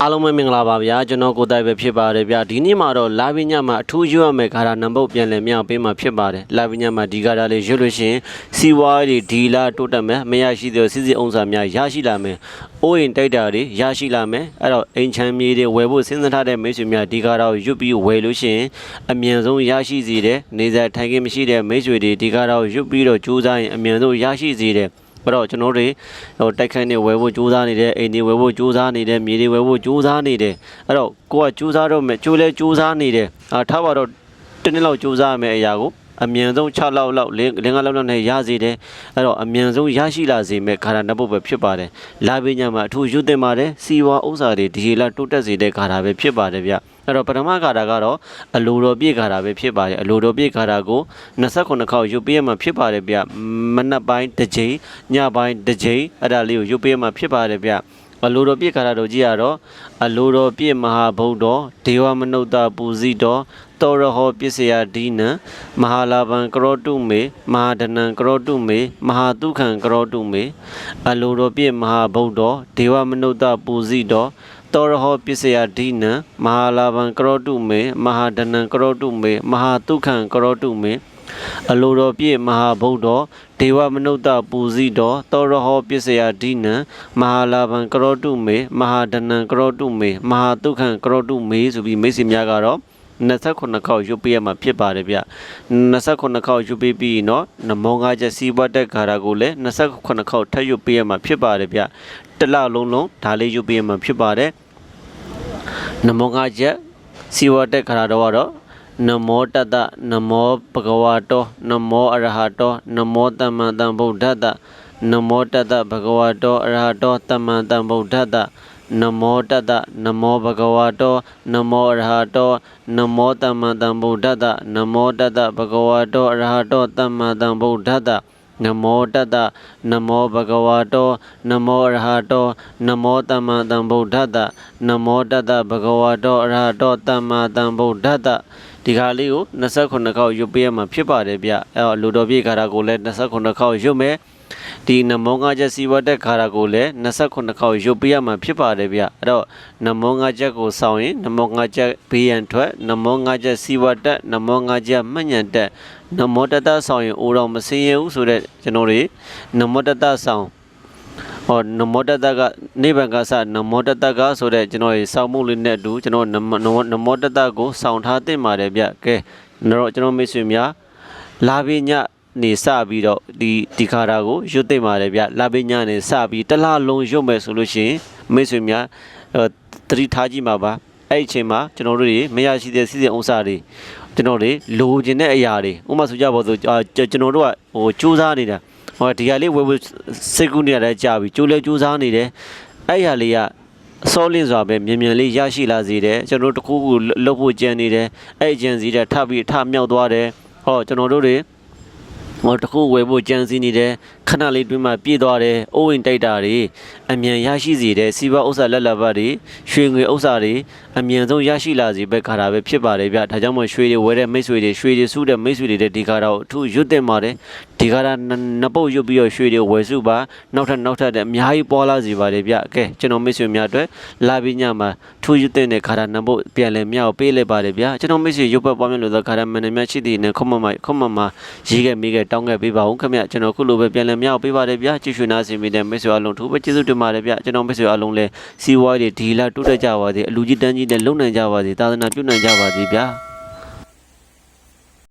အားလုံးပဲမင်္ဂလာပါဗျာကျွန်တော်ကိုတိုင်ပဲဖြစ်ပါတယ်ဗျာဒီနေ့မှာတော့လာပညမှာအထူးရွတ်ရမယ်ဂါရာနံပါတ်ပြန်လည်မြောက်ပေးမှာဖြစ်ပါတယ်လာပညမှာဒီဂါရာလေးရွတ်လို့ရှရင်စီဝါးတွေဒီလာတိုးတက်မယ်မရရှိတဲ့စစ်စစ်အောင်စာများရရှိလာမယ်အိုးရင်တိုက်တာတွေရရှိလာမယ်အဲ့တော့အိမ်ချမ်းမြေတွေဝယ်ဖို့စဉ်းစားထားတဲ့မိတ်ဆွေများဒီဂါရာကိုရွတ်ပြီးဝယ်လို့ရှရင်အမြန်ဆုံးရရှိစေတဲ့နေစားထိုင်ခင်းမရှိတဲ့မိတ်ဆွေတွေဒီဂါရာကိုရွတ်ပြီးတော့ကြိုးစားရင်အမြန်ဆုံးရရှိစေတဲ့ အဲ့တော့ကျွန်တော်တို့ဟိုတိုက်ခိုက်နေဝယ်ဖို့ကြိုးစားနေတယ်အိမ်တွေဝယ်ဖို့ကြိုးစားနေတယ်မြေတွေဝယ်ဖို့ကြိုးစားနေတယ်အဲ့တော့ကိုကကြိုးစားတော့မယ်ကြိုးလဲကြိုးစားနေတယ်အာထားပါတော့တစ်နှစ်လောက်ကြိုးစားရမယ်အရာကိုအမြန်ဆုံး6လောက်လောက်လင်းလင်းကလောက်လောက်နဲ့ရစေတယ်အဲ့တော့အမြန်ဆုံးရရှိလာစေမယ်ခါရနှစ်ပုတ်ပဲဖြစ်ပါတယ်လာပညာမှာအထူးရွတ်တင်ပါတယ်စီဝါဥစ္စာတွေဒီလာတိုးတက်စေတဲ့ခါတာပဲဖြစ်ပါတယ်ဗျ အဲ့တော့ပထမခါတာကတော့အလိုတော်ပြည့်ခါတာပဲဖြစ်ပါတယ်အလိုတော်ပြည့်ခါတာကို29ခေါက်ရွတ်ပေးရမှာဖြစ်ပါတယ်ဗျမနက်ပိုင်းတစ်ချိန်ညပိုင်းတစ်ချိန်အဲ့ဒါလေးကိုရွတ်ပေးရမှာဖြစ်ပါတယ်ဗျအလိုတော်ပြည့်ခါတာတို့ကြီးရတော့အလိုတော်ပြည့်မဟာဗုဒ္ဓဒေဝမနုဿပူဇိတော်တောရဟောပစ္စယဒိနံမဟာလာဘံကရောတုမေမဟာဒနံကရောတုမေမဟာတုခံကရောတုမေအလိုတော်ပြည့်မဟာဗုဒ္ဓဒေဝမနုဿပူဇိတော် တောရဟောပစ္စယဒိနံမဟာလာဘံကရောတုမေမဟာဒနံကရောတုမေမဟာတုခံကရောတုမေအလိုတော်ပြည့်မဟာဗုဒ္ဓဒေဝမနုဿပူဇိတော်တောရဟောပစ္စယဒိနံမဟာလာဘံကရောတုမေမဟာဒနံကရောတုမေမဟာတုခံကရောတုမေဆိုပြီးမိတ်ဆွေများကတော့ 29ခေါက်ယူပေးရမှာဖြစ်ပါတယ်ဗျ29ခေါက်ယူပေးပြီးနော်နမောငါချက်စီးပွားတက်ခါတာကိုလည်း29ခေါက်ထပ်ယူပေးရမှာဖြစ်ပါတယ်ဗျတစ်လလုံးလုံးဒါလေးယူပေးရမှာဖြစ်ပါတယ်နမောငါချက်စီဝတက်ခါတော်ကတော့နမောတတနမောဘဂဝါတောနမောအရဟတောနမောတမ္မတံဗုဒ္ဓတနမောတတဘဂဝါတောအရဟတောတမ္မတံဗုဒ္ဓတ နမောတတ္တနမောဘဂဝါတောနမောအရဟတောနမောတမ္မတံဗုဒ္ဓတ္တနမောတတ္တဘဂဝါတောအရဟတောတမ္မတံဗုဒ္ဓတ္တနမောတတ္တနမောဘဂဝါတောနမောအရဟတောနမောတမ္မတံဗုဒ္ဓတ္တနမောတတ္တဘဂဝါတောအရဟတောတမ္မတံဗုဒ္ဓတ္တဒီခါလေးကို29ခေါက်ရွတ်ပေးရမှာဖြစ်ပါတယ်ဗျအဲတော့လူတော်ပြေခါတာကိုလည်း29ခေါက်ရွတ်မယ် ဒီနမောငါချက်စီဝတ်တဲ့ခါရကိုလည်း29ခေါက်ရုပ်ပြရမှာဖြစ်ပါတယ်ဗျအဲ့တော့နမောငါချက်ကိုစောင့်ရင်နမောငါချက်ဘေးရန်ထွက်နမောငါချက်စီဝတ်တက်နမောငါချက်မှတ်ညံတက်နမောတတစောင့်ရင်အိုတော်မစင်းရဘူးဆိုတော့ကျွန်တော်တွေနမောတတစောင့်ဟောနမောတတကနေဗံကစနမောတတကဆိုတဲ့ကျွန်တော်ရေစောင့်မှုလေးနဲ့အတူကျွန်တော်နမောနမောတတကိုစောင့်ထားတင်ပါတယ်ဗျကဲတော့ကျွန်တော်မိတ်ဆွေများလာပြီည နေစပြီးတော့ဒီဒီခါတာကိုရွတ်သိမ့်ပါတယ်ဗျလာပညာနေစပြီးတစ်လားလုံးရွတ်မယ်ဆိုလို့ရှိရင်မိတ်ဆွေများအဲသတိထားကြည့်ပါပါအဲ့ဒီအချိန်မှာကျွန်တော်တို့တွေမရရှိတဲ့စီစဉ်ဥစ္စာတွေကျွန်တော်တွေလိုချင်တဲ့အရာတွေဥပမာဆိုကြပါစို့အာကျွန်တော်တို့ကဟိုစူးစမ်းနေတာဟိုဒီဟာလေးဝယ်ဝယ်စိတ်ကူးနေရတဲ့ကြာပြီကြိုးလဲစူးစမ်းနေတယ်အဲ့ဒီဟာလေးကအစောလင်းစွာပဲမြန်မြန်လေးရရှိလာစေတယ်ကျွန်တော်တို့တစ်ခုခုလှုပ်ဖို့ကြံနေတယ်အဲ့ဒီကြံစီတဲ့ထပ်ပြီးထမြောက်သွားတယ်ဟောကျွန်တော်တို့တွေ ဟောတခုဝယ်ဖို့ကြံစည်နေတယ်ခဏလေးတွင်းမှာပြည့်သွားတယ်အိုးဝင်တိုက်တာတွေအမြန်ရရှိစေတယ်စီးပွားဥစ္စာလက်လက်ပတ်တွေရွှေငွေဥစ္စာတွေအမြန်ဆုံးရရှိလာစေပဲခါတာပဲဖြစ်ပါတယ်ဗျဒါကြောင့်မို့ရွှေတွေဝယ်တဲ့မိတ်ဆွေတွေရွှေတွေစုတဲ့မိတ်ဆွေတွေတဲ့ဒီခါတော့အထူးရွတ်တင်ပါတယ်ဒီခါတာနှစ်ပုတ်ရွတ်ပြီးတော့ရွှေတွေဝယ်စုပါနောက်ထပ်နောက်ထပ်တဲ့အများကြီးပေါ်လာစေပါတယ်ဗျကဲကျွန်တော်မိတ်ဆွေများအတွက်လာပြီးညမှာထူးရွတ်တင်တဲ့ခါတာနှစ်ပုတ်ပြန်လဲမြောက်ပေးလိုက်ပါတယ်ဗျကျွန်တော်မိတ်ဆွေရုပ်ပတ်ပွားမြလို့သောခါတာမန်နေမြရှိတဲ့နဲ့ခွန်မမခွန်မမရေးခဲ့မိခဲ့တောင်းခဲ့ပေးပါဦးခင်ဗျကျွန်တော်ခုလိုပဲပြန်လဲမြောက်ပေးပါတယ်ဗျကြည့်ရွှေနာစီမီတဲ့မိတ်ဆွေအလုံးထူးပဲကျေးဇူးတင်ပါတယ်ဗျကျွန်တော်မိတ်ဆွေအလုံးလဲစီဝါးတွေဒီလာတိုးတက်ကြပါစေအလူကြီးတန်းကြီးနဲ့လုံနိုင်ကြပါစေသာသနာပြုနိုင်ကြပါစေဗျာ